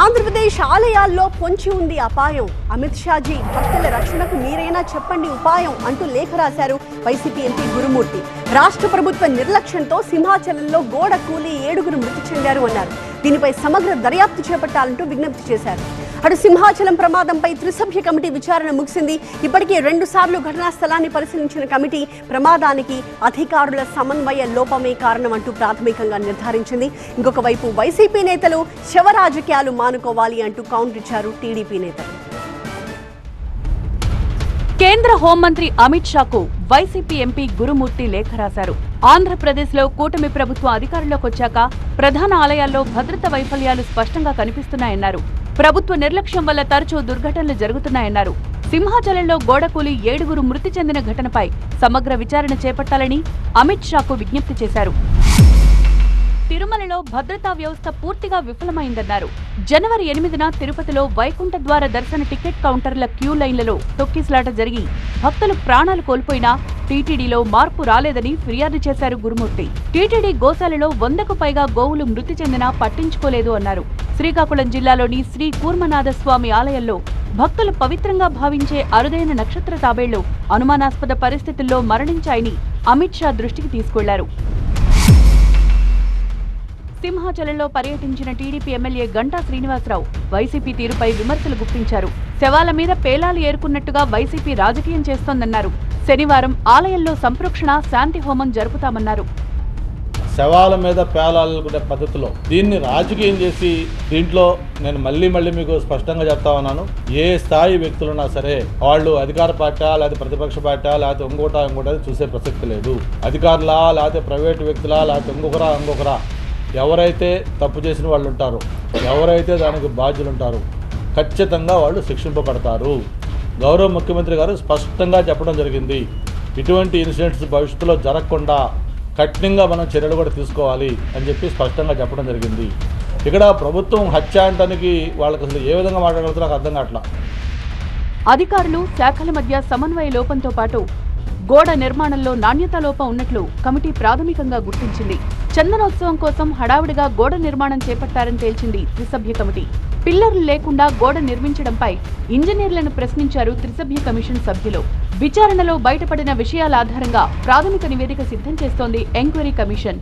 ఆంధ్రప్రదేశ్ ఆలయాల్లో పొంచి ఉంది అపాయం. అమిత్ షాజీ భక్తుల రక్షణకు మీరైనా చెప్పండి ఉపాయం అంటూ లేఖ రాశారు వైసీపీ ఎంపీ గురుమూర్తి. రాష్ట్ర ప్రభుత్వ నిర్లక్ష్యంతో సింహాచలంలో గోడ కూలి ఏడుగురు మృతి చెందారు అన్నారు. దీనిపై సమగ్ర దర్యాప్తు చేపట్టాలంటూ విజ్ఞప్తి చేశారు. అటు సింహాచలం ప్రమాదంపై త్రిసభ్య కమిటీ విచారణ ముగిసింది. ఇప్పటికే రెండు సార్లు ఘటనా స్థలాన్ని పరిశీలించిన కమిటీ ప్రమాదానికి అధికారుల సమన్వయ లోపమే కారణం అంటూ ప్రాథమికంగా నిర్ధారించింది. ఇంకొక వైపు వైసీపీ నేతలు శవ రాజకీయాలు మానుకోవాలి అంటూ కౌంటర్ ఇచ్చారు టీడీపీ నేతలు. కేంద్ర హోంమంత్రి అమిత్ షాకు వైసీపీ ఎంపీ గురుమూర్తి లేఖ రాశారు. ఆంధ్రప్రదేశ్లో కూటమి ప్రభుత్వం అధికారంలోకి వచ్చాక ప్రధాన ఆలయాల్లో భద్రత వైఫల్యాలు స్పష్టంగా కనిపిస్తున్నాయన్నారు. ప్రభుత్వ నిర్లక్ష్యం వల్ల తరచూ దుర్ఘటనలు జరుగుతున్నాయన్నారు. సింహాచలంలో గోడకూలి ఏడుగురు మృతి చెందిన ఘటనపై సమగ్ర విచారణ చేపట్టాలని అమిత్ షాకు విజ్ఞప్తి చేశారు. తిరుమలలో భద్రతా వ్యవస్థ పూర్తిగా విఫలమైందన్నారు. జనవరి ఎనిమిదిన తిరుపతిలో వైకుంఠ ద్వార దర్శన టికెట్ కౌంటర్ల క్యూ లైన్లలో తొక్కిసలాట జరిగి భక్తులు ప్రాణాలు కోల్పోయినా టీటీడీలో మార్పు రాలేదని ఫిర్యాదు చేశారు గురుమూర్తి. టీటీడీ గోశాలలో వందకు పైగా గోవులు మృతి చెందినా పట్టించుకోలేదు అన్నారు. శ్రీకాకుళం జిల్లాలోని శ్రీ కూర్మనాథస్వామి ఆలయంలో భక్తులు పవిత్రంగా భావించే అరుదైన నక్షత్ర తాబేళ్ళు అనుమానాస్పద పరిస్థితుల్లో మరణించాయని అమిత్ షా దృష్టికి తీసుకెళ్ళారు. సింహాచలంలో పర్యటించిన TDP MLA Ganta Srinivasa Rao YCP తీరుపై విమర్శలు గుప్పించారు. శవాల మీద పేలాలు ఏరుకున్నట్టుగా వైసీపీ రాజకీయం చేస్తోందన్నారు. శనివారం ఆలయంలో సంప్రోక్షణ శాంతి హోమం జరుపుతామన్నారు. శవాల మీద పేలాలనుకునే పద్ధతిలో దీన్ని రాజకీయం చేసి దీంట్లో నేను మళ్ళీ మళ్ళీ మీకు స్పష్టంగా చెప్తా ఉన్నాను. ఏ స్థాయి వ్యక్తులున్నా సరే వాళ్ళు అధికార పార్టీ లేకపోతే ప్రతిపక్ష పార్టీ లేకపోతే ఇంకోట ఇంకోటి చూసే ప్రసక్తి లేదు. అధికారులా లేకపోతే ప్రైవేటు వ్యక్తులా లేకపోతే ఇంకొకరా ఇంకొకరా ఎవరైతే తప్పు చేసిన వాళ్ళు ఉంటారో ఎవరైతే దానికి బాధ్యులు ఉంటారో ఖచ్చితంగా వాళ్ళు శిక్షింపబడతారు. గౌరవ ముఖ్యమంత్రి గారు స్పష్టంగా చెప్పడం జరిగింది. ఇటువంటి ఇన్సిడెంట్స్ భవిష్యత్తులో జరగకుండా కఠినంగా మనం చర్యలు కూడా తీసుకోవాలి అని చెప్పి స్పష్టంగా చెప్పడం జరిగింది. ఇక్కడ ప్రభుత్వం హత్య అంటానికి వాళ్ళకి అసలు ఏ విధంగా మాట్లాడగలుగుతారో నాకు అర్థం కావట్లా. అధికారులు శాఖల మధ్య సమన్వయ లోపంతో పాటు గోడ నిర్మాణంలో నాణ్యతా లోపం ఉన్నట్లు కమిటీ ప్రాథమికంగా గుర్తించింది. చందనోత్సవం కోసం హడావుడిగా గోడ నిర్మాణం చేపట్టారని తేల్చింది త్రిసభ్య కమిటీ. పిల్లర్లు లేకుండా గోడ నిర్మించడంపై ఇంజనీర్లను ప్రశ్నించారు త్రిసభ్య కమిషన్ సభ్యులు. విచారణలో బయటపడిన విషయాల ఆధారంగా ప్రాథమిక నివేదిక సిద్ధం చేస్తోంది ఎంక్వైరీ కమిషన్.